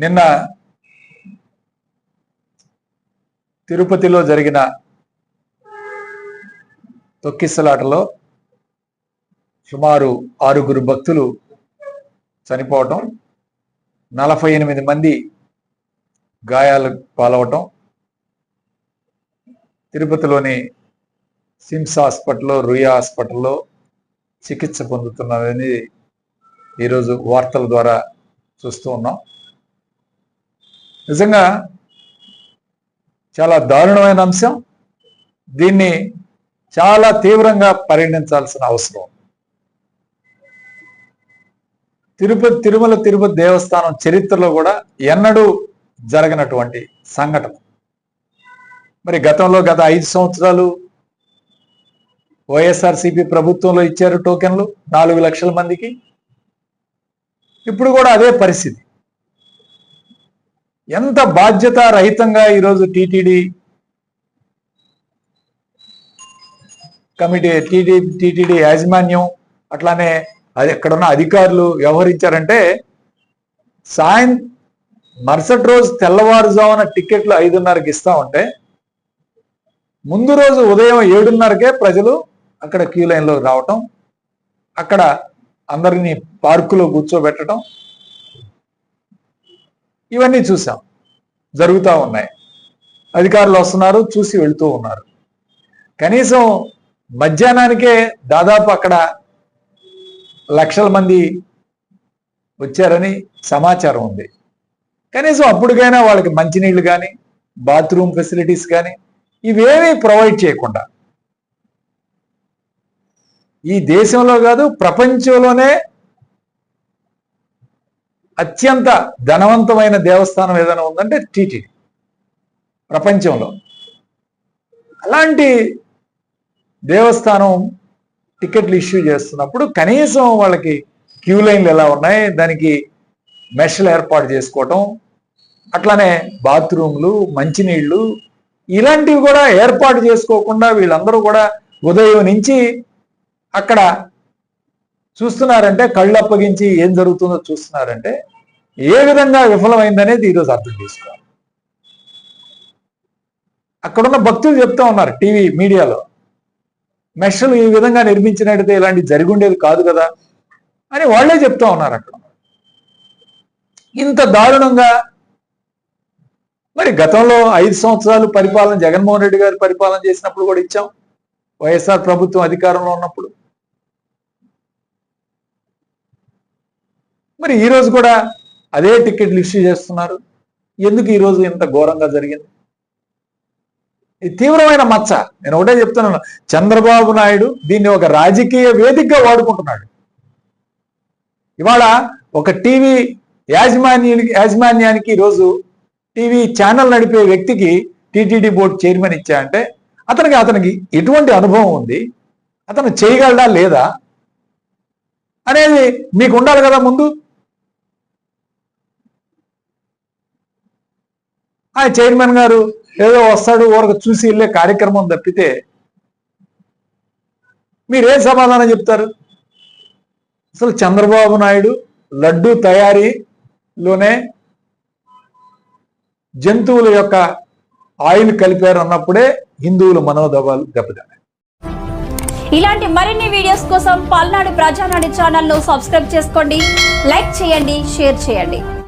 నిన్న తిరుపతిలో జరిగిన తొక్కిసలాటలో సుమారు ఆరుగురు భక్తులు చనిపోవటం నలభై ఎనిమిది మంది గాయాలు పాలవటం తిరుపతిలోని సిమ్స్ హాస్పిటల్లో రుయా హాస్పిటల్లో చికిత్స పొందుతున్నారని ఈరోజు వార్తల ద్వారా చూస్తూ ఉన్నాం. నిజంగా చాలా దారుణమైన అంశం. దీన్ని చాలా తీవ్రంగా పరిగణించాల్సిన అవసరం. తిరుపతి తిరుమల తిరుపతి దేవస్థానం చరిత్రలో కూడా ఎన్నడూ జరగనటువంటి సంఘటన. మరి గతంలో గత ఐదు సంవత్సరాలు వైఎస్ఆర్సిపి ప్రభుత్వంలో ఇచ్చారు టోకెన్లు నాలుగు లక్షల మందికి. ఇప్పుడు కూడా అదే పరిస్థితి. ఎంత బాధ్యత రహితంగా ఈరోజు టీటీడీ కమిటీ టీటీ టీటీడీ యాజమాన్యం అట్లానే అది ఎక్కడున్న అధికారులు వ్యవహరించారంటే సాయం మరుసటి రోజు తెల్లవారుజామున టికెట్లు ఐదున్నరకి ఇస్తా ఉంటే ముందు రోజు ఉదయం ఏడున్నరకే ప్రజలు అక్కడ క్యూ లైన్లో రావటం అక్కడ అందరినీ పార్కులో కూర్చోబెట్టడం ఇవన్నీ చూసాం. జరుగుతూ ఉన్నాయి. అధికారులు వస్తున్నారు చూసి వెళ్తూ ఉన్నారు. కనీసం మధ్యాహ్నానికే దాదాపు అక్కడ లక్షల మంది వచ్చారని సమాచారం ఉంది. కనీసం అప్పటికైనా వాళ్ళకి మంచినీళ్ళు కానీ బాత్రూమ్ ఫెసిలిటీస్ కానీ ఇవేమీ ప్రొవైడ్ చేయకుండా. ఈ దేశంలో కాదు ప్రపంచంలోనే అత్యంత ధనవంతమైన దేవస్థానం ఏదైనా ఉందంటే టీటీడీ. ప్రపంచంలో. అలాంటి దేవస్థానం టికెట్లు ఇష్యూ చేస్తున్నప్పుడు కనీసం వాళ్ళకి క్యూ లైన్లు ఎలా ఉన్నాయి దానికి మెషలు ఏర్పాటు చేసుకోవటం అట్లానే బాత్రూమ్లు మంచినీళ్ళు ఇలాంటివి కూడా ఏర్పాటు చేసుకోకుండా వీళ్ళందరూ కూడా ఉదయం నుంచి అక్కడ చూస్తున్నారంటే కళ్ళు అప్పగించి ఏం జరుగుతుందో చూస్తున్నారంటే ఏ విధంగా విఫలమైందనేది ఈరోజు అర్థం చేసుకోవాలి. అక్కడున్న భక్తులు చెప్తా ఉన్నారు టీవీ మీడియాలో మెషలు ఈ విధంగా నిర్మించినట్టయితే ఇలాంటి జరిగి ఉండేది కాదు కదా అని వాళ్ళే చెప్తా ఉన్నారు అక్కడ. ఇంత దారుణంగా మరి గతంలో ఐదు సంవత్సరాలు పరిపాలన జగన్మోహన్ రెడ్డి గారు పరిపాలన చేసినప్పుడు కూడా ఇచ్చాం. వైఎస్ఆర్ ప్రభుత్వం అధికారంలో ఉన్నప్పుడు మరి ఈరోజు కూడా అదే టికెట్లు ఇష్యూ చేస్తున్నారు. ఎందుకు ఈరోజు ఇంత ఘోరంగా జరిగింది? ఇది తీవ్రమైన మచ్చ. నేను ఒకటే చెప్తున్నాను. చంద్రబాబు నాయుడు దీన్ని ఒక రాజకీయ వేదికగా వాడుకుంటున్నాడు. ఇవాళ ఒక టీవీ యాజమాన్యానికి యాజమాన్యానికి ఈరోజు టీవీ ఛానల్ నడిపే వ్యక్తికి టీటీడీ బోర్డు చైర్మన్ ఇచ్చా అంటే అతనికి అతనికి ఎటువంటి అనుభవం ఉంది? అతను చేయగలడా లేదా? అనేది మీకు ఉండాలి కదా ముందు. ఆ చైర్మన్ గారు ఏదో వస్తాడు ఊరకు చూసి వెళ్ళే కార్యక్రమం తప్పితే మీరేం సమాధానం చెప్తారు? అసలు చంద్రబాబు నాయుడు లడ్డు తయారీలోనే జంతువుల యొక్క ఆయిల్ కలిపారు అన్నప్పుడే హిందువుల మనోదవాలు దెబ్బతిన్నాయి. ఇలాంటి మరిన్ని వీడియోస్ కోసం పల్నాడు ప్రజానాడు ఛానల్ను సబ్స్క్రైబ్ చేసుకోండి లైక్ చేయండి షేర్ చేయండి.